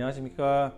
안녕하십니까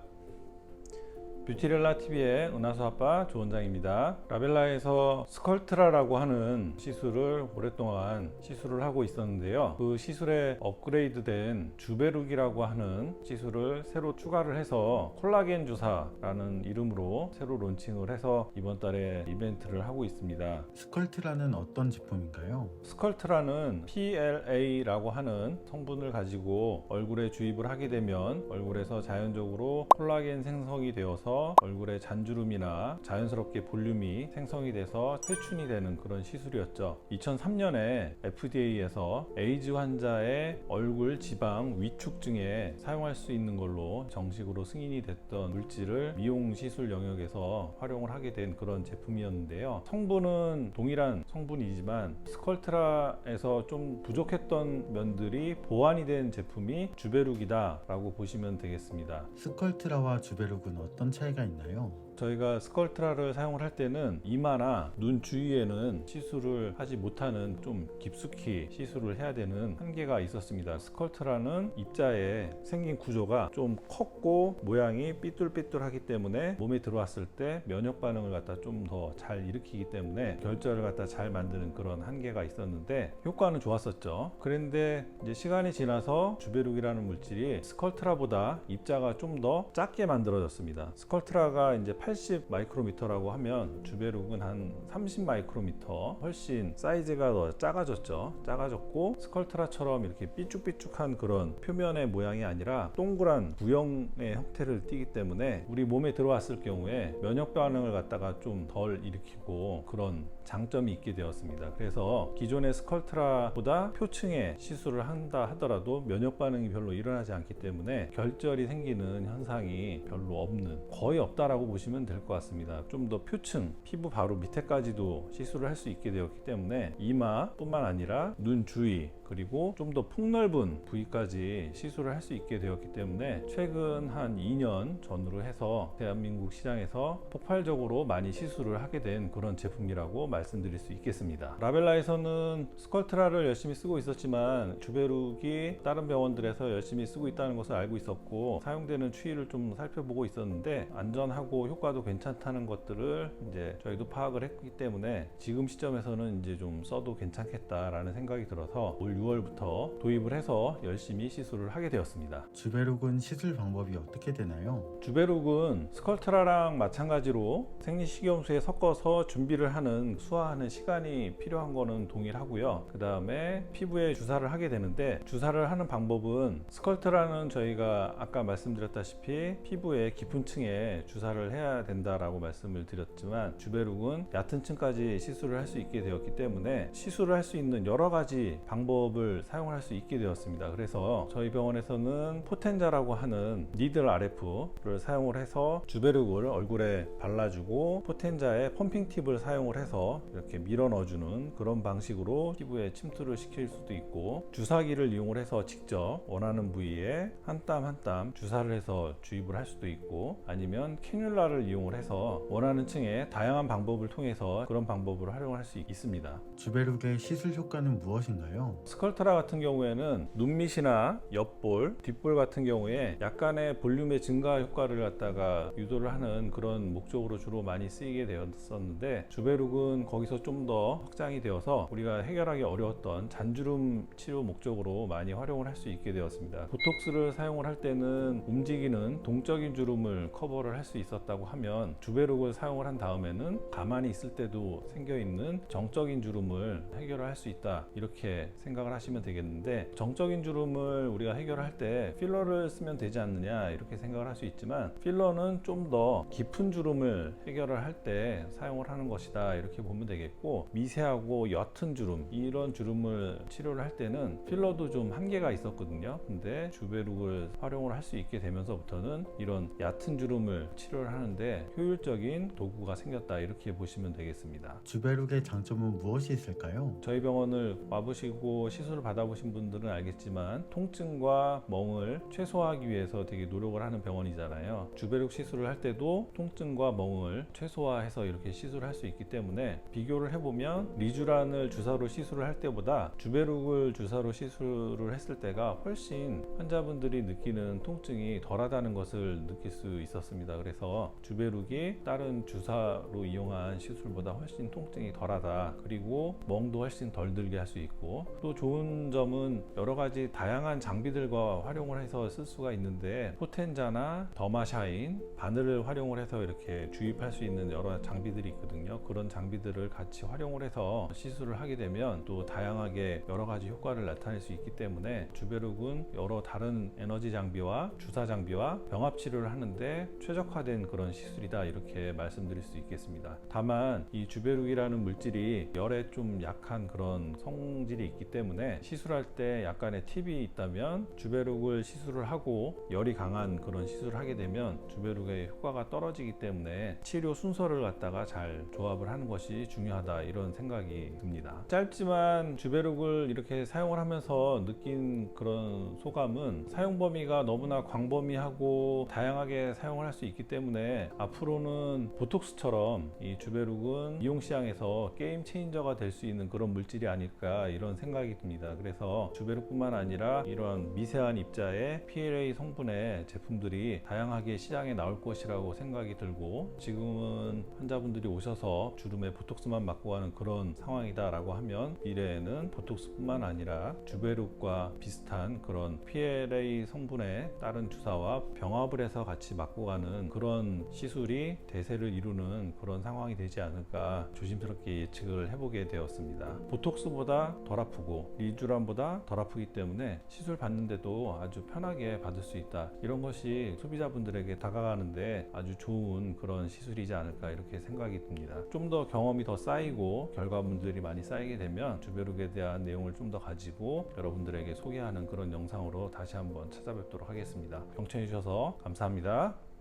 뷰티렐라 TV의 은하수 아빠 조원장입니다. 라벨라에서 스컬트라라고 하는 시술을 오랫동안 시술을 하고 있었는데요. 그 시술에 업그레이드된 주베룩이라고 하는 시술을 새로 추가를 해서 콜라겐 주사라는 이름으로 새로 론칭을 해서 이번 달에 이벤트를 하고 있습니다. 스컬트라는 어떤 제품인가요? 스컬트라는 PLA라고 하는 성분을 가지고 얼굴에 주입을 하게 되면 얼굴에서 자연적으로 콜라겐 생성이 되어서 얼굴에 잔주름이나 자연스럽게 볼륨이 생성이 돼서 회춘이 되는 그런 시술이었죠. 2003년에 FDA에서 에이즈 환자의 얼굴 지방 위축증에 사용할 수 있는 걸로 정식으로 승인이 됐던 물질을 미용 시술 영역에서 활용을 하게 된 그런 제품이었는데요. 성분은 동일한 성분이지만 스컬트라에서 좀 부족했던 면들이 보완이 된 제품이 주베룩이다라고 보시면 되겠습니다. 스컬트라와 주베룩은 어떤 차이 가 있나요? 저희가 스컬트라를 사용을 할 때는 이마나 눈 주위에는 시술을 하지 못하는 좀 깊숙이 시술을 해야 되는 한계가 있었습니다. 스컬트라는 입자에 생긴 구조가 좀 컸고 모양이 삐뚤삐뚤하기 때문에 몸에 들어왔을 때 면역 반응을 갖다 좀 더 잘 일으키기 때문에 결절을 갖다 잘 만드는 그런 한계가 있었는데 효과는 좋았었죠. 그런데 이제 시간이 지나서 주베룩이라는 물질이 스컬트라보다 입자가 좀 더 작게 만들어졌습니다. 스컬트라가 이제 80 마이크로미터라고 하면 주베룩은 한 30 마이크로미터 훨씬 사이즈가 더 작아졌죠. 작아졌고 스컬트라처럼 이렇게 삐쭉삐쭉한 그런 표면의 모양이 아니라 동그란 구형의 형태를 띠기 때문에 우리 몸에 들어왔을 경우에 면역 반응을 갖다가 좀 덜 일으키고 그런 장점이 있게 되었습니다. 그래서 기존의 스컬트라보다 표층에 시술을 한다 하더라도 면역 반응이 별로 일어나지 않기 때문에 결절이 생기는 현상이 별로 없는 거의 없다라고 보시면 될 것 같습니다. 좀 더 표층 피부 바로 밑에까지도 시술을 할 수 있게 되었기 때문에 이마뿐만 아니라 눈 주위 그리고 좀 더 폭넓은 부위까지 시술을 할 수 있게 되었기 때문에 최근 한 2년 전으로 해서 대한민국 시장에서 폭발적으로 많이 시술을 하게 된 그런 제품이라고 말씀드릴 수 있겠습니다. 라벨라에서는 스컬트라를 열심히 쓰고 있었지만 주베룩이 다른 병원들에서 열심히 쓰고 있다는 것을 알고 있었고 사용되는 추이를 좀 살펴보고 있었는데 안전하고 효과 도 괜찮다는 것들을 이제 저희도 파악을 했기 때문에 지금 시점에서는 이제 좀 써도 괜찮겠다라는 생각이 들어서 올 6월부터 도입을 해서 열심히 시술을 하게 되었습니다. 주베룩은 시술 방법이 어떻게 되나요? 주베룩은 스컬트라랑 마찬가지로 생리식염수에 섞어서 준비를 하는 수화하는 시간이 필요한 거는 동일하고요. 그 다음에 피부에 주사를 하게 되는데 주사를 하는 방법은 스컬트라는 저희가 아까 말씀드렸다시피 피부의 깊은 층에 주사를 해야 된다라고 말씀을 드렸지만 주베룩은 얕은 층까지 시술을 할 수 있게 되었기 때문에 시술을 할 수 있는 여러 가지 방법을 사용할 수 있게 되었습니다. 그래서 저희 병원에서는 포텐자라고 하는 니들 RF를 사용을 해서 주베룩을 얼굴에 발라주고 포텐자에 펌핑 팁을 사용을 해서 이렇게 밀어 넣어주는 그런 방식으로 피부에 침투를 시킬 수도 있고 주사기를 이용을 해서 직접 원하는 부위에 한 땀 한 땀 주사를 해서 주입을 할 수도 있고 아니면 캐뉼라 를 이용을 해서 원하는 층에 다양한 방법을 통해서 그런 방법을 활용할 수 있습니다. 주베룩의 시술 효과는 무엇인가요? 스컬트라 같은 경우에는 눈밑이나 옆볼, 뒷볼 같은 경우에 약간의 볼륨의 증가 효과를 갖다가 유도를 하는 그런 목적으로 주로 많이 쓰이게 되었었는데 주베룩은 거기서 좀 더 확장이 되어서 우리가 해결하기 어려웠던 잔주름 치료 목적으로 많이 활용을 할 수 있게 되었습니다. 보톡스를 사용을 할 때는 움직이는 동적인 주름을 커버를 할 수 있었다고 하면 주베룩을 사용을 한 다음에는 가만히 있을 때도 생겨 있는 정적인 주름을 해결을 할 수 있다. 이렇게 생각을 하시면 되겠는데 정적인 주름을 우리가 해결할 때 필러를 쓰면 되지 않느냐 이렇게 생각을 할 수 있지만 필러는 좀 더 깊은 주름을 해결을 할 때 사용을 하는 것이다. 이렇게 보면 되겠고 미세하고 옅은 주름 이런 주름을 치료를 할 때는 필러도 좀 한계가 있었거든요. 근데 주베룩을 활용을 할 수 있게 되면서부터는 이런 얕은 주름을 치료를 하는데 하는데 효율적인 도구가 생겼다 이렇게 보시면 되겠습니다. 주베룩의 장점은 무엇이 있을까요? 저희 병원을 와보시고 시술을 받아보신 분들은 알겠지만 통증과 멍을 최소화하기 위해서 되게 노력을 하는 병원이잖아요. 주베룩 시술을 할 때도 통증과 멍을 최소화해서 이렇게 시술을 할 수 있기 때문에 비교를 해보면 리주란을 주사로 시술을 할 때보다 주베룩을 주사로 시술을 했을 때가 훨씬 환자분들이 느끼는 통증이 덜하다는 것을 느낄 수 있었습니다. 그래서 주 베룩이 다른 주사로 이용한 시술보다 훨씬 통증이 덜하다. 그리고 멍도 훨씬 덜 들게 할 수 있고 또 좋은 점은 여러 가지 다양한 장비들과 활용을 해서 쓸 수가 있는데 포텐자나 더마샤인, 바늘을 활용을 해서 이렇게 주입할 수 있는 여러 장비들이 있거든요. 그런 장비들을 같이 활용을 해서 시술을 하게 되면 또 다양하게 여러 가지 효과를 나타낼 수 있기 때문에 주베룩은 여러 다른 에너지 장비와 주사 장비와 병합 치료를 하는데 최적화된 그런 시술이다 이렇게 말씀드릴 수 있겠습니다. 다만 이 주베룩이라는 물질이 열에 좀 약한 그런 성질이 있기 때문에 시술할 때 약간의 팁이 있다면 주베룩을 시술을 하고 열이 강한 그런 시술을 하게 되면 주베룩의 효과가 떨어지기 때문에 치료 순서를 갖다가 잘 조합을 하는 것이 중요하다 이런 생각이 듭니다. 짧지만 주베룩을 이렇게 사용을 하면서 느낀 그런 소감은 사용 범위가 너무나 광범위하고 다양하게 사용을 할 수 있기 때문에 앞으로는 보톡스처럼 이 주베룩은 이용 시장에서 게임 체인저가 될 수 있는 그런 물질이 아닐까 이런 생각이 듭니다. 그래서 주베룩뿐만 아니라 이런 미세한 입자의 PLA 성분의 제품들이 다양하게 시장에 나올 것이라고 생각이 들고 지금은 환자분들이 오셔서 주름에 보톡스만 맞고 가는 그런 상황이다라고 하면 미래에는 보톡스뿐만 아니라 주베룩과 비슷한 그런 PLA 성분의 다른 주사와 병합을 해서 같이 맞고 가는 그런 시술이 대세를 이루는 그런 상황이 되지 않을까 조심스럽게 예측을 해보게 되었습니다. 보톡스보다 덜 아프고 리주란보다 덜 아프기 때문에 시술 받는데도 아주 편하게 받을 수 있다. 이런 것이 소비자분들에게 다가가는데 아주 좋은 그런 시술이지 않을까 이렇게 생각이 듭니다. 좀 더 경험이 더 쌓이고 결과물들이 많이 쌓이게 되면 주베룩에 대한 내용을 좀 더 가지고 여러분들에게 소개하는 그런 영상으로 다시 한번 찾아뵙도록 하겠습니다. 경청해 주셔서 감사합니다.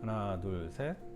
하나, 둘, 셋.